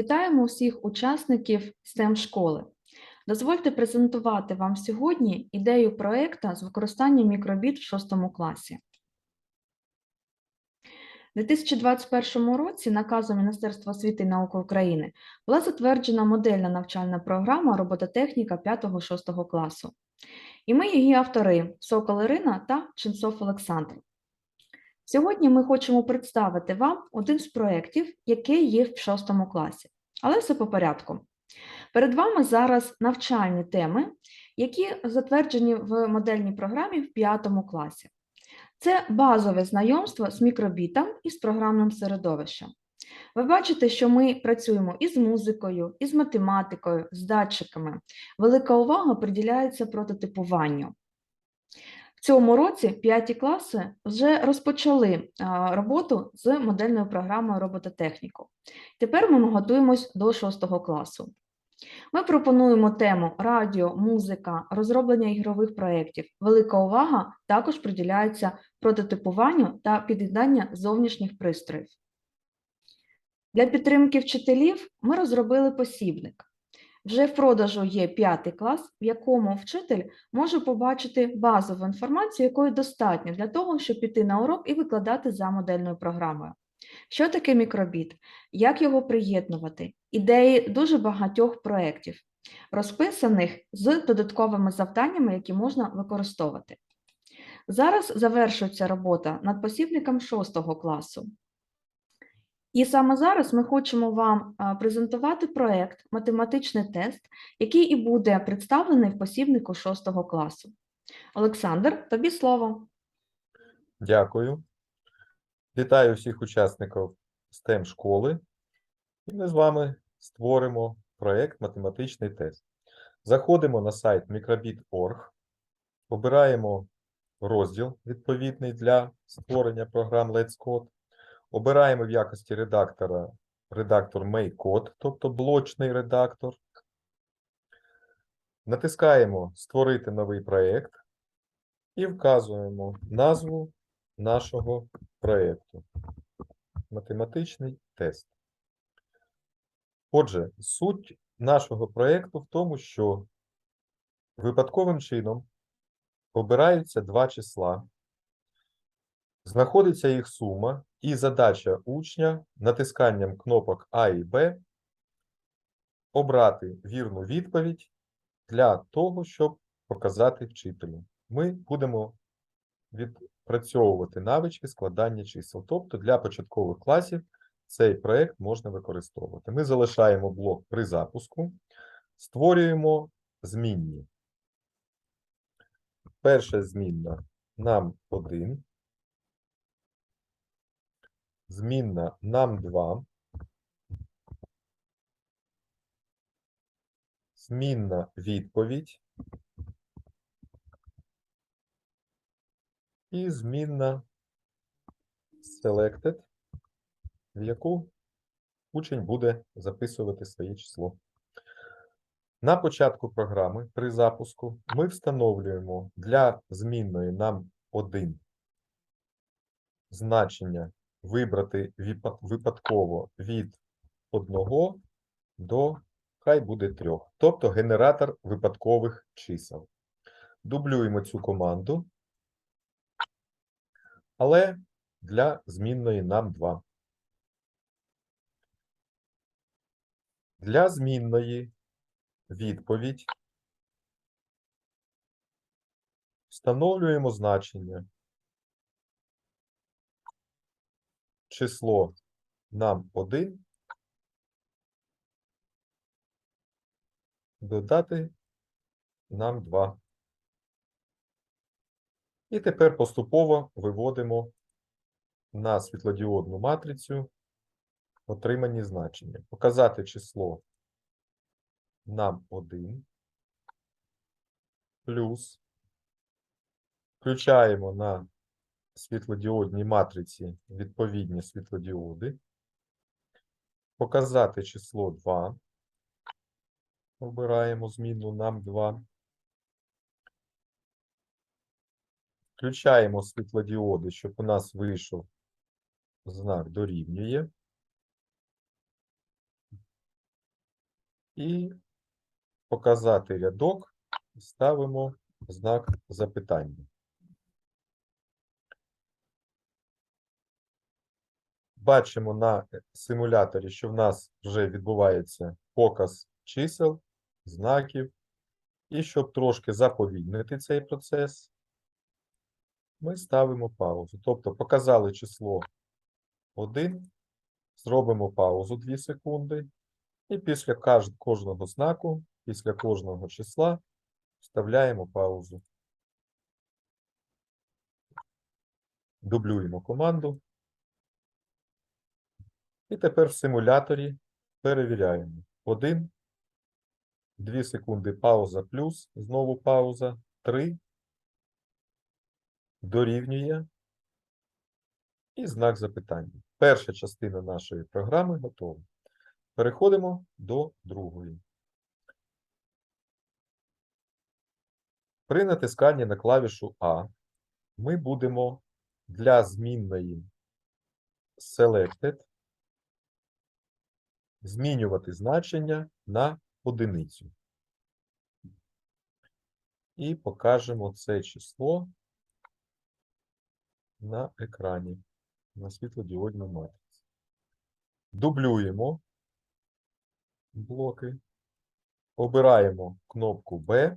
Вітаємо усіх учасників STEM школи. Дозвольте презентувати вам сьогодні ідею проєкту з використанням мікробіт в 6 класі. У 2021 році наказом Міністерства освіти і науки України була затверджена модельна навчальна програма робототехніка 5-6 класу. І ми її автори Сокол Ірина та Ченцов Олександр. Сьогодні ми хочемо представити вам один з проєктів, який є в 6 класі. Але все по порядку. Перед вами зараз навчальні теми, які затверджені в модельній програмі в 5 класі. Це базове знайомство з мікробітом і з програмним середовищем. Ви бачите, що ми працюємо і з музикою, і з математикою, з датчиками. Велика увага приділяється прототипуванню. Цьому році п'яті класи вже розпочали роботу з модельною програмою робототехніку. Тепер ми готуємось до шостого класу. Ми пропонуємо тему радіо, музика, розроблення ігрових проєктів. Велика увага також приділяється прототипуванню та під'єднання зовнішніх пристроїв. Для підтримки вчителів ми розробили посібник. Вже в продажу є п'ятий клас, в якому вчитель може побачити базову інформацію, якої достатньо для того, щоб піти на урок і викладати за модельною програмою. Що таке мікробіт? Як його приєднувати? Ідеї дуже багатьох проєктів, розписаних з додатковими завданнями, які можна використовувати. Зараз завершується робота над посібником 6 класу. І саме зараз ми хочемо вам презентувати проєкт математичний тест, який і буде представлений в посібнику 6 класу. Олександр, тобі слово. Дякую. Вітаю всіх учасників STEM школи. І ми з вами створимо проєкт математичний тест. Заходимо на сайт microbit.org, обираємо розділ відповідний для створення програм Let's Code. Обираємо в якості редактора редактор MakeCode, тобто блочний редактор. Натискаємо Створити новий проєкт і вказуємо назву нашого проєкту. Математичний тест. Отже, суть нашого проєкту в тому, що випадковим чином обираються два числа, знаходиться їх сума, і задача учня натисканням кнопок А і Б обрати вірну відповідь для того, щоб показати вчителю. Ми будемо відпрацьовувати навички складання чисел. Тобто для початкових класів цей проєкт можна використовувати. Ми залишаємо блок при запуску, створюємо змінні. Перша змінна нам 1. Змінна нам 2. Змінна відповідь. І змінна selected, в яку учень буде записувати своє число. На початку програми при запуску ми встановлюємо для змінної нам 1 значення вибрати випадково від 1 до хай буде 3, тобто генератор випадкових чисел. Дублюємо цю команду, але для змінної нам 2. Для змінної відповідь встановлюємо значення число нам 1 додати нам 2. І тепер поступово виводимо на світлодіодну матрицю отримані значення. Показати число нам 1 плюс включаємо на світлодіодній матриці відповідні світлодіоди. Показати число 2. Обираємо зміну нам 2. Включаємо світлодіоди, щоб у нас вийшов знак дорівнює. І показати рядок ставимо знак запитання. Бачимо на симуляторі, що в нас вже відбувається показ чисел, знаків. І щоб трошки заповільнити цей процес, ми ставимо паузу. Тобто показали число 1, зробимо паузу 2 секунди. І після кожного знаку, після кожного числа вставляємо паузу. Дублюємо команду. І тепер в симуляторі перевіряємо. 1, 2 секунди пауза плюс, знову пауза, 3, дорівнює і знак запитання. Перша частина нашої програми готова. Переходимо до другої. При натисканні на клавішу А ми будемо для змінної Selected змінювати значення на одиницю. І покажемо це число на екрані на світлодіодній матриці. Дублюємо блоки, обираємо кнопку B,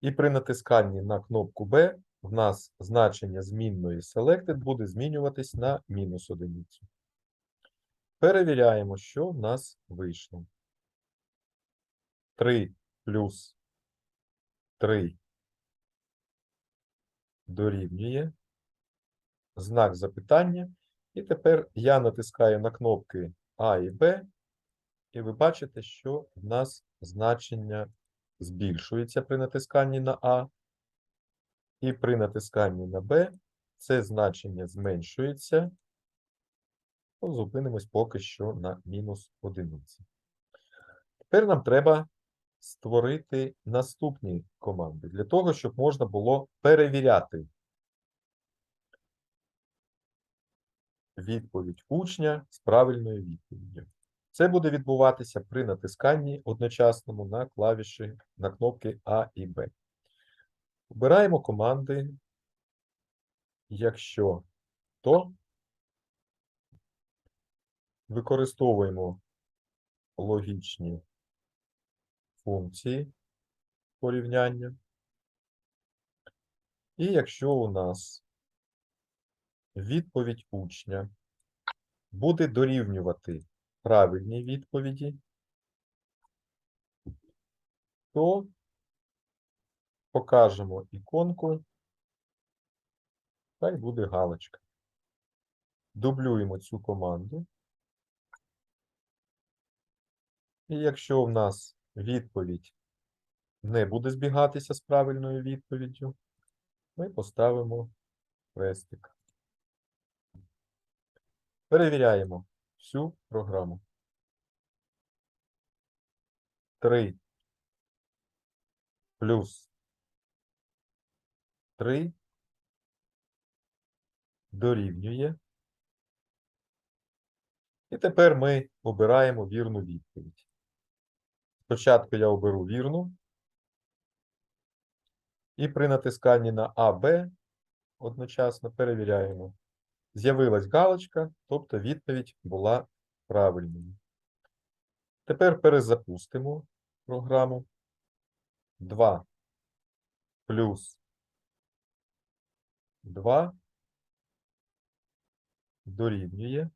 і при натисканні на кнопку B в нас значення змінної Selected буде змінюватись на мінус одиницю. Перевіряємо, що в нас вийшло. 3 плюс 3 дорівнює знак запитання. І тепер я натискаю на кнопки А і Б, і ви бачите, що в нас значення збільшується при натисканні на А, і при натисканні на Б це значення зменшується. Ну, Зупинимось поки що на мінус одиниці. Тепер нам треба створити наступні команди для того, щоб можна було перевіряти відповідь учня з правильною відповіддю. Це буде відбуватися при натисканні одночасному на клавіші на кнопки А і Б. Обираємо команди, якщо то використовуємо логічні функції порівняння. І якщо у нас відповідь учня буде дорівнювати правильній відповіді, то покажемо іконку, хай буде галочка. Дублюємо цю команду. І якщо в нас відповідь не буде збігатися з правильною відповіддю, ми поставимо хрестик. Перевіряємо всю програму. 3 плюс 3 дорівнює. І тепер ми обираємо вірну відповідь. Спочатку я оберу вірну. І при натисканні на АБ одночасно перевіряємо. З'явилась галочка, тобто відповідь була правильною. Тепер перезапустимо програму. 2 плюс 2 дорівнює.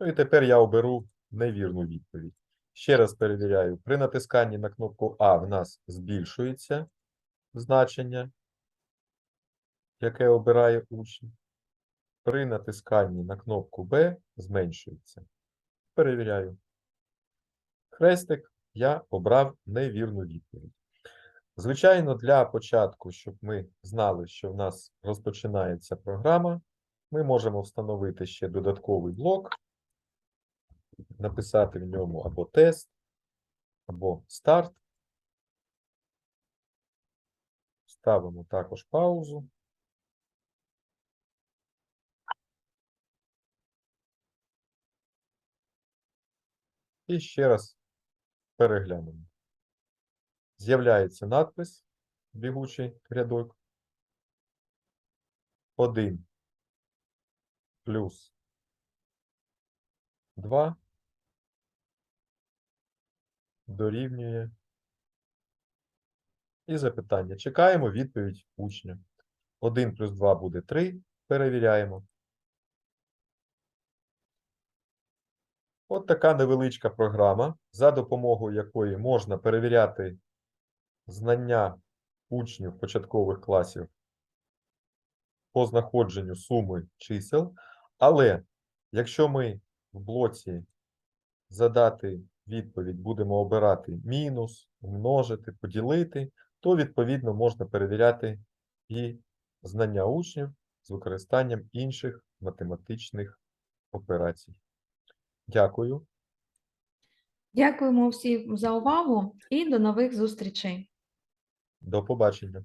Ну і тепер я оберу невірну відповідь. Ще раз перевіряю. При натисканні на кнопку А в нас збільшується значення, яке обирає учень. При натисканні на кнопку Б зменшується. Перевіряю. Хрестик я обрав невірну відповідь. Звичайно, для початку, щоб ми знали, що в нас розпочинається програма, ми можемо встановити ще додатковий блок, написати в ньому або тест, або старт. Ставимо також паузу. І ще раз переглянемо. З'являється надпис бігучий рядок. 1 плюс 2 дорівнює. І запитання. Чекаємо відповідь учня. 1 плюс 2 буде 3. Перевіряємо. От така невеличка програма, за допомогою якої можна перевіряти знання учнів початкових класів по знаходженню суми чисел. Але якщо ми в блоці задати відповідь будемо обирати мінус, умножити, поділити, то відповідно можна перевіряти і знання учнів з використанням інших математичних операцій. Дякую. Дякуємо всім за увагу і до нових зустрічей. До побачення.